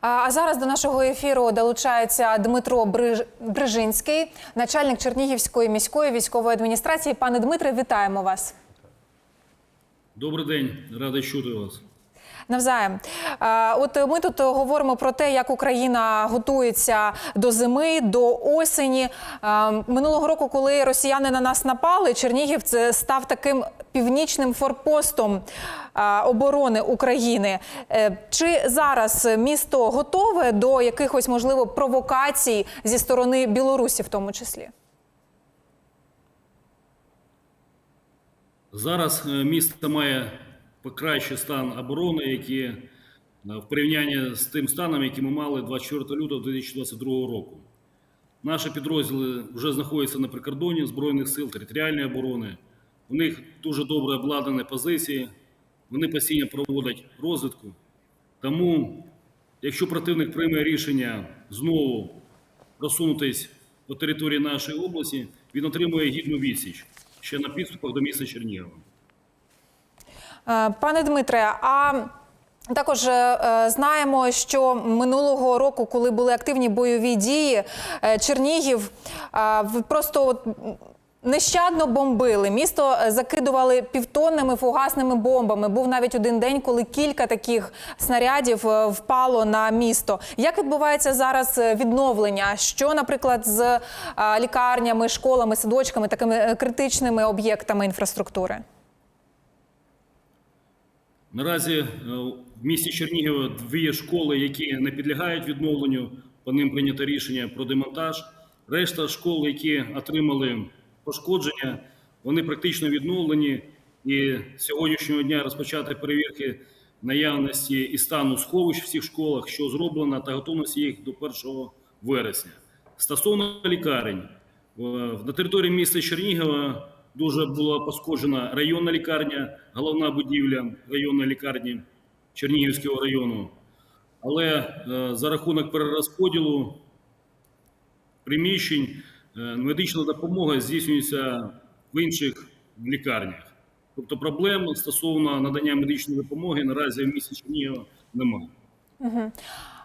А зараз до нашого ефіру долучається Дмитро Бриж... Брижинський, начальник Чернігівської міської військової адміністрації. Пане Дмитре, вітаємо вас. Добрий день, радий чути вас. Навзаєм, от ми тут говоримо про те, як Україна готується до зими, до осені. Минулого року, коли росіяни на нас напали, Чернігів став таким північним форпостом оборони України. Е, Чи зараз місто готове до якихось можливо провокацій зі сторони Білорусі, в тому числі? Зараз е, місто має покращий стан оборони, які е, в порівнянні з тим станом, який ми мали 24 лютого 2022 року. Наші підрозділи вже знаходяться на прикордоні Збройних сил територіальної оборони. У них дуже добре обладнані позиції, вони постійно проводять розвідку. Тому, якщо противник прийме рішення знову просунутись по території нашої області, він отримує гідну відсіч ще на підступах до міста Чернігова. Е, Пане Дмитре, а також е, знаємо, що минулого року, коли були активні бойові дії, е, Чернігів просто нещадно бомбили. Місто е, закидували півтонними фугасними бомбами. Був навіть один день, коли кілька таких снарядів е, впало на місто. Як відбувається зараз е, відновлення? Що, наприклад, з лікарнями, школами, садочками, такими критичними об'єктами інфраструктури? Наразі в місті Чернігова дві школи, які не підлягають відновленню, по ним прийнято рішення про демонтаж. Решта школ, які отримали пошкодження, вони практично відновлені. І сьогоднішнього дня розпочати перевірки наявності і стану сховищ в всіх школах, що зроблено, та готовності їх до 1 вересня. Стосовно лікарень, на території міста Чернігова дуже була пошкоджена районна лікарня, головна будівля районної лікарні Чернігівського району. Але е, за рахунок перерозподілу приміщень медична допомога здійснюється в інших лікарнях. Тобто проблем стосовно надання медичної допомоги наразі в місті Чернігова немає.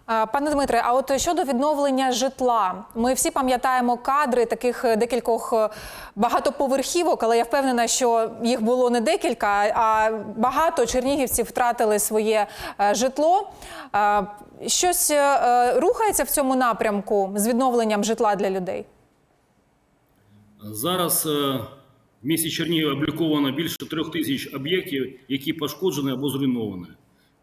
А, Пане Дмитре, а от щодо відновлення житла, ми всі пам'ятаємо кадри таких е, декількох е, багатоповерхівок, але я впевнена, що їх було не декілька, а багато чернігівців втратили своє е, житло. Щось е, е, рухається в цьому напрямку з відновленням житла для людей? Зараз е, в місті Чернігів обліковано більше трьох тисяч об'єктів, які пошкоджені або зруйновані.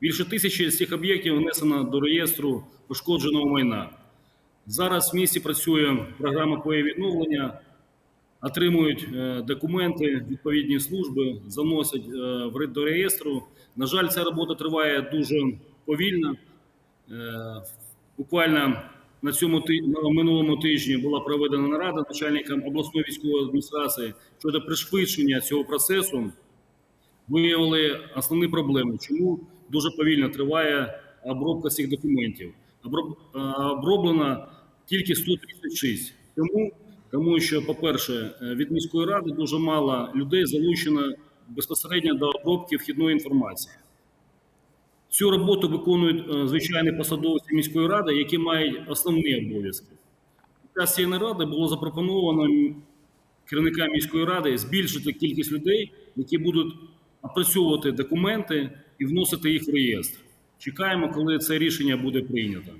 Більше тисячі з цих об'єктів внесено до реєстру пошкодженого майна. Зараз в місті працює програма по відновлення, отримують е, документи відповідні служби, заносять е, до реєстру. На жаль, ця робота триває дуже повільно. Буквально на цьому ти- на минулому тижні була проведена нарада начальником обласної військової адміністрації щодо пришвидшення цього процесу. Виявили основні проблеми, чому дуже повільно триває обробка цих документів. Оброб, оброблено тільки 136. Чому? Тому що, по-перше, е, від міської ради дуже мало людей залучено безпосередньо до обробки вхідної інформації. Цю роботу виконують е, звичайні посадовці міської ради, які мають основні обов'язки. Час цієї наради було запропоновано керівникам міської ради збільшити кількість людей, які будуть опрацьовувати документи і вносити їх в реєстр. Чекаємо, коли це рішення буде прийнято.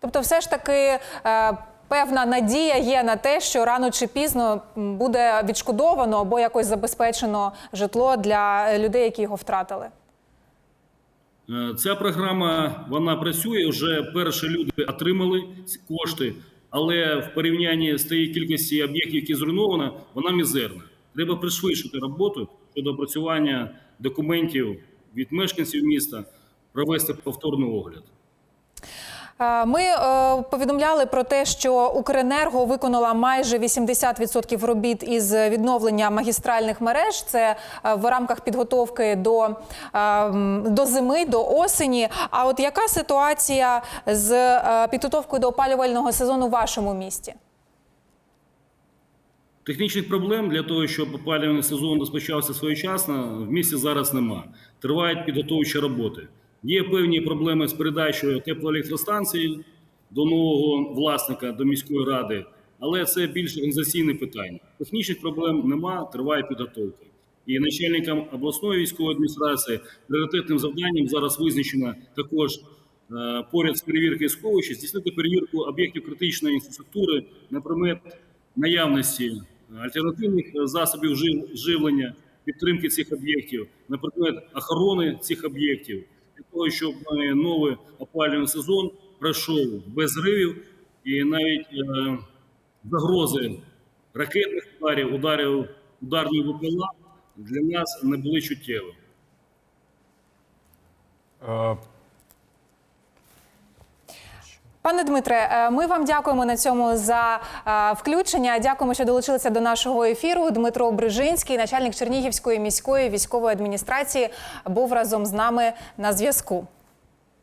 Тобто, все ж таки. е, Певна надія є на те, що рано чи пізно буде відшкодовано або якось забезпечено житло для людей, які його втратили. Е, Ця програма вона працює. Вже перші люди отримали ці кошти, але в порівнянні з тією кількістю об'єктів, які зруйновано, вона мізерна. Треба пришвидшити роботу щодо опрацювання документів від мешканців міста, провести повторний огляд. Е, Ми е, повідомляли про те, що Укренерго виконала майже 80% робіт із відновлення магістральних мереж. Це е, в рамках підготовки до, до зими, до осені. А от яка ситуація з підготовкою до опалювального сезону в вашому місті? Технічних проблем для того, щоб опалювальний сезон розпочався своєчасно, в місті зараз нема. Тривають підготовчі роботи. Є певні проблеми з передачею теплоелектростанції до нового власника, до міської ради, але це більш організаційне питання. Технічних проблем нема, триває підготовка. І начальникам обласної військової адміністрації пріоритетним завданням зараз визначено також е, поряд з перевіркою сховища здійснити перевірку об'єктів критичної інфраструктури на предмет наявності альтернативних засобів живлення, підтримки цих об'єктів, на предмет охорони цих об'єктів, для того, щоб е, новий опалювальний сезон пройшов без зривів і навіть е, загрози ракетних ударів, ударів ударні ВПЛА для нас не були чуттєвими. Пане Дмитре, е, ми вам дякуємо на цьому за е, включення. Дякуємо, що долучилися до нашого ефіру. Дмитро Брижинський, начальник Чернігівської міської військової адміністрації, був разом з нами на зв'язку.